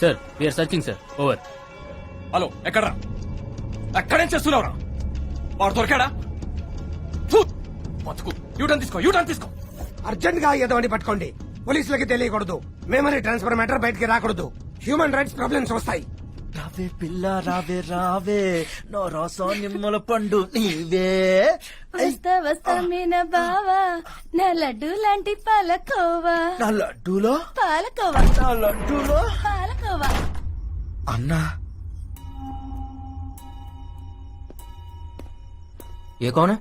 Sir we're searching sir over hello ఎక్కడ్రా? ఎక్కడేం చేస్తున్నావురా? వాడు దొరికాడా! బతుకు. యూటర్న్ తీసుకో యూటర్న్ తీసుకో. అర్జెంట్గా ఎదవని పట్టుకోండి. పోలీసులకి తెలియకూడదు. మెమరీ ట్రాన్స్ఫర్ మ్యాటర్ బయటికి రాకూడదు. హ్యూమన్ రైట్స్ ప్రాబ్లమ్స్ వస్తాయి. రావే పిల్ల రావే రావే. నో రసం నిమ్మల పండు నీవే. వస్తా వస్తా మీన బావా. నా లడ్డు లాంటి పాలకోవా. నా లడ్డూలో? పాలకోవా. నా లడ్డూలో? పాలకోవా. అన్నా. ఏ కౌన్?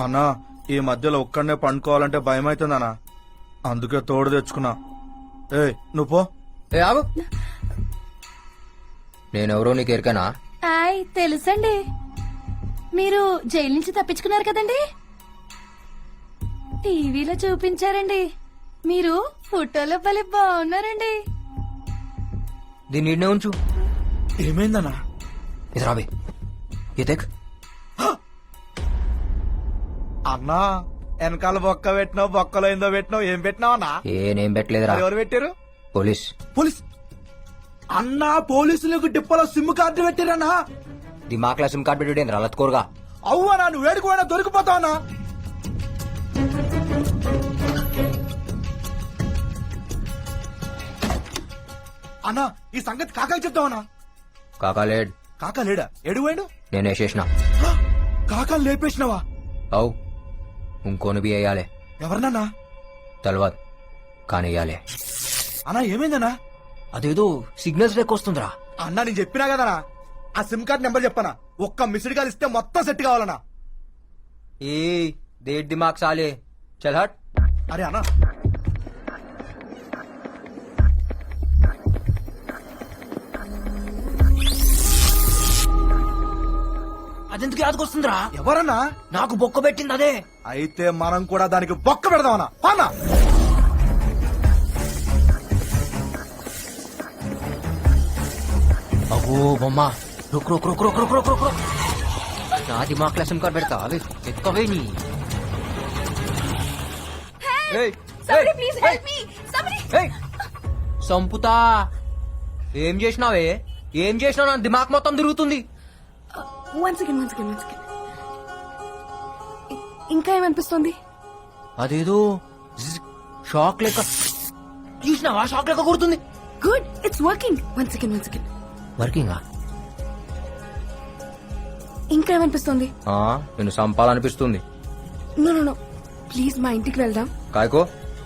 అన్నా ఈ మధ్యలో ఒక్కడనే పండుకోవాలంటే భయం అవుతుందన్నా అందుకే తోడు తెచ్చుకున్నా. ఏ నువ్వు పో. ఏ ఆగు. నేనెవరో నీకు ఎరికనా ఆయ్ తెలుసండి. మీరు జైలు నుంచి తప్పించుకున్నారు కదండి? టీవీలో చూపించారండి. మీరు ఫోటోలో భలే బాగున్నారండి. దీన్ని ఈడనే ఉంచు. ఏమైందన్నా? ఇది రాబే ఇతేక్ అన్నా వెనకాల బొక్క పెట్టినావు బొక్కలో ఏందో పెట్టినావు ఏం పెట్టినావు అన్నా? ఏ నేం పెట్టలేదురా. అది ఎవరు పెట్టారు పోలీస్. పోలీస్. అన్నా పోలీసులకు డిప్పలో సిమ్ కార్డు పెట్టారన్నా దిమాక్లా సిమ్ కార్డ్ పెట్టి రలత్కోరుగా అవ్వనా నువ్వు వేడుకోవడా దొరికిపోతావనా అన్నా ఈ సంగతి కాకాకి చెప్తావనా? కాకాలేడ్ కాకా లేడా? ఎడువాడు నేను వేసేసిన కాకా లేపేసినావా? అవు ఇంకోని బి వేయాలి ఎవరినన్నా? తెలవదు కానీ వేయాలి అన్నా ఏమైందన్నా? అదేదో సిగ్నల్స్ లెక్క వస్తుందిరా. అన్నా నేను చెప్పినా కదనా ఆ సిమ్ కార్డ్ నెంబర్ చెప్పనా? ఒక్క మిస్డ్ కాల్ ఇస్తే మొత్తం సెట్ కావాలన్నా. ఏ దేట్ దిమాగ్ సాలే. చల్ హట్. అరే అన్నా. అదెందుకు యాదకొస్తుందిరా ఎవరన్నా? నాకు బొక్క పెట్టింది అదే. అయితే మనం కూడా దానికి బొక్క పెడదామన్నా. పానా? అగో బొమ్మ. రుక్ రుక్ రుక్ రుక్ రుక్ రుక్ రుక్. రుక్ నా దిమాగ్ కార్డ్ పెడతా. అవి ఎక్కవే నీ. ఏయ్, Somebody ఏయ్, please ఏయ్, help me. Somebody. ఏయ్. సంపుతా ఏం చేసినావే? ఏం చేసినావు? నా దిమాగ్ మొత్తం తిరుగుతుంది. One second one second one second ఇంకా ఏమనిపిస్తుంది? అదేదో షాక్ లెక్క. చూసినావా? షాక్ లెక్క కొడుతుంది. Good it's working one second one second వర్కింగా ఇంకా ఏమనిపిస్తుంది? నేను సంపాలనిపిస్తుంది. నో నో నో ప్లీజ్ మా ఇంటికి వెళ్దాం. కాయకో?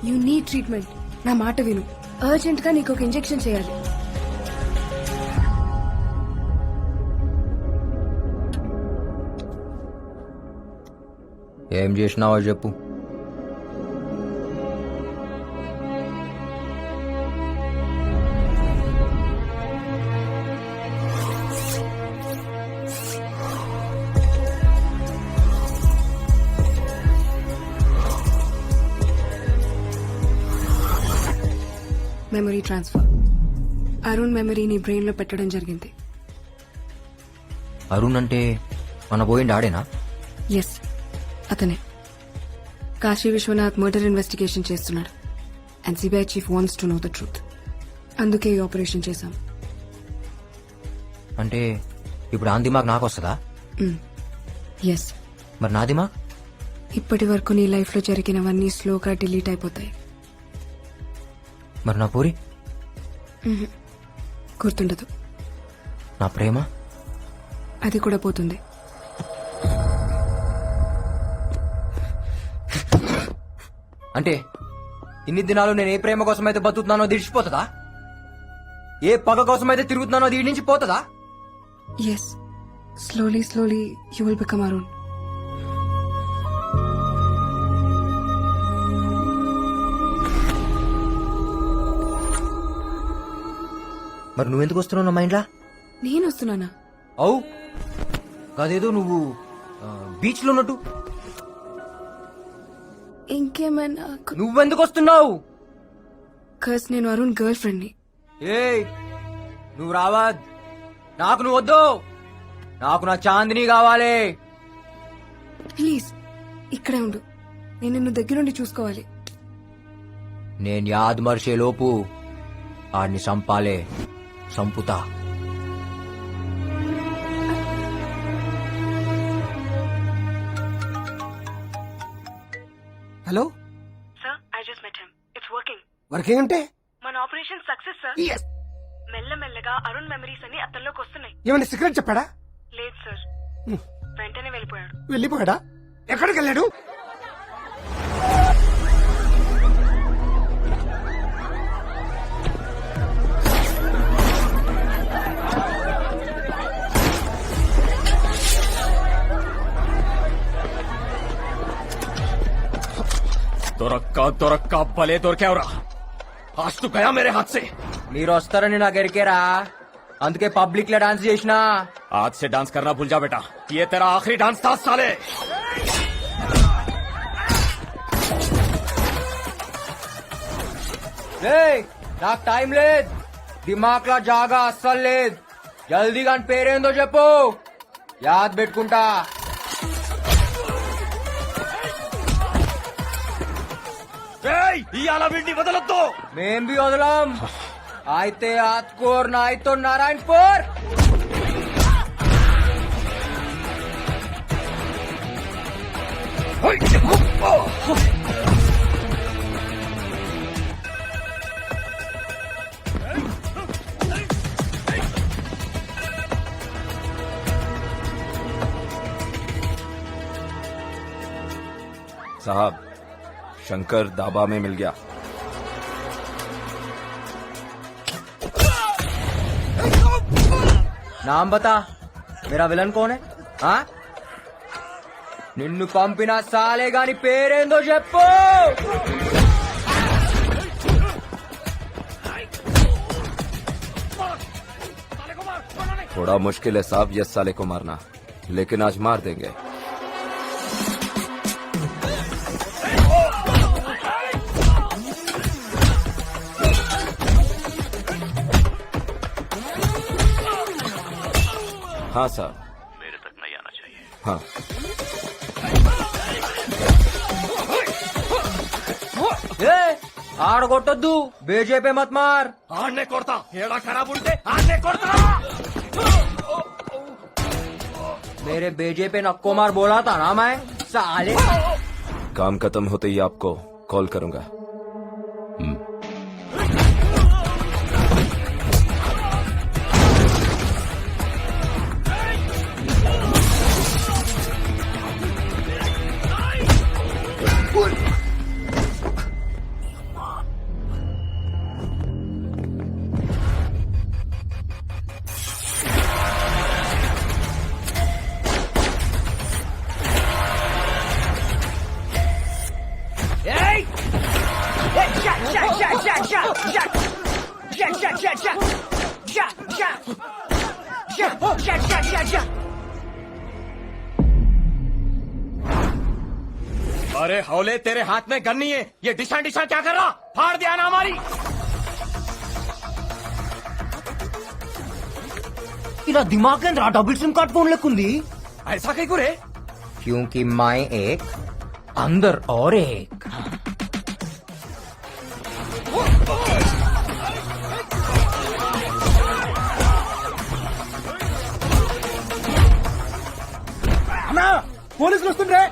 యూ నీడ్ ట్రీట్మెంట్ నా మాట విను. అర్జెంట్గా నీకు ఒక ఇంజెక్షన్ చేయాలి. ఏం చేసినావో చెప్పు. మెమరీ ట్రాన్స్ఫర్ అరుణ్ మెమరీ నీ బ్రెయిన్లో పెట్టడం జరిగింది. అరుణ్ అంటే మన పోయిండి ఆడేనా? ఎస్ అతనే. కాశీ విశ్వనాథ్ మర్డర్ ఇన్వెస్టిగేషన్ చేస్తున్నాడు. And CBI chief wants to know the truth అందుకే ఈ ఆపరేషన్ చేశాం. అంటే ఇప్పుడు ఆ దిమాగ్ నాకు వస్తుందా? ఎస్ మరి నా దిమాగ్? ఇప్పటి వరకు నీ లైఫ్లో జరిగినవన్నీ స్లోగా డిలీట్ అయిపోతాయి. మరి నా పూరి? గుర్తుండదు. నా ప్రేమ? అది కూడా పోతుంది. అంటే ఇన్ని దినాలు నేను ఏ ప్రేమ కోసం అయితే బతుకుతున్నానో దిడిచిపోతుందా ఏ పగ కోసం అయితే తిరుగుతున్నానో దీని నుంచి పోతుందా yes slowly slowly you will become Arun మరి నువ్వెందుకు వస్తున్నావు నా మైండ్లా? నేను వస్తున్నానా? అవు కాదేదో నువ్వు బీచ్లో ఉన్నట్టు. ఇంకేమైనా నువ్వెందుకు వస్తున్నావు కస్ నేను అరుణ్ గర్ల్ ఫ్రెండ్ని ఏయ్ నువ్వు రావద్ నాకు నువ్వు వద్దు నాకు నా చాందిని కావాలి. ప్లీజ్ ఇక్కడే ఉండు. నేను నిన్ను దగ్గరుండి చూసుకోవాలి. నేను యాద్ మర్చే లోపు ఆడిని చంపాలే. చంపుతా. Hello? Sir I just met him it's working working అంటే? మన ఆపరేషన్ సక్సెస్ సార్ Yes. మెల్లమెల్లగా అరుణ్ మెమరీస్ అన్ని అతనిలోకి వస్తున్నాయి. ఏమైనా సీక్రెట్ చెప్పాడా? లేదు సార్ వెంటనే వెళ్ళిపోయాడు. వెళ్ళిపోయాడా? ఎక్కడికి వెళ్ళాడు? దొరక్క దొరక్క భలే దొరికావురా आज तो गया मेरे हाथ से మీరు వస్తారని నాకు ఎరికేరా అందుకే పబ్లిక్ లో డాన్స్ చేసిన आज से डांस करना भूल जा बेटा ये तेरा आखिरी डांस था साले రేయ్, నాకు టైం లేదు దిమాక్ లో జాగా అస్సలు లేదు జల్దీ కానీ పేరేందో చెప్పు యాద్ పెట్టుకుంటా ఇవాళ వీడిని వదలొద్దు మేం బి వదలం అయితే ఆత్కూర్ నాయ్తో నారాయణపూర్ साहब शंकर दाबा में मिल गया నామ్ బతా మేరా విలన్ కోన్ హై నిన్ను పంపిన సాలే గాని పేరేందో చెప్పు थोड़ा मुश्किल है साहब यस साले को मारना लेकिन आज मार देंगे हाँ साहब मेरे तक नहीं आना चाहिए हाँ ఏ ఆడగొట్టొద్దు బేజేపీ మత్ మార్ ఆడనే కొడతా ఏడా ఖరాబ్ ఉంటే ఆడనే కొడతా मेरे बेजेपे नक्को मार बोला था ना मैं साले काम खत्म होते ही आपको कॉल करूंगा अरे हौले तेरे हाथ में गन नहीं है ये डिशा डिशा क्या कर रहा फाड़ दिया ना हमारी ఇలా దిమాగ్ రా డబుల్ సిమ్ కార్డ్ फोन लेकुंदी ऐसा कहीं को रे क्योंकि मैं एक अंदर और एक పోలీసులు వస్తుండే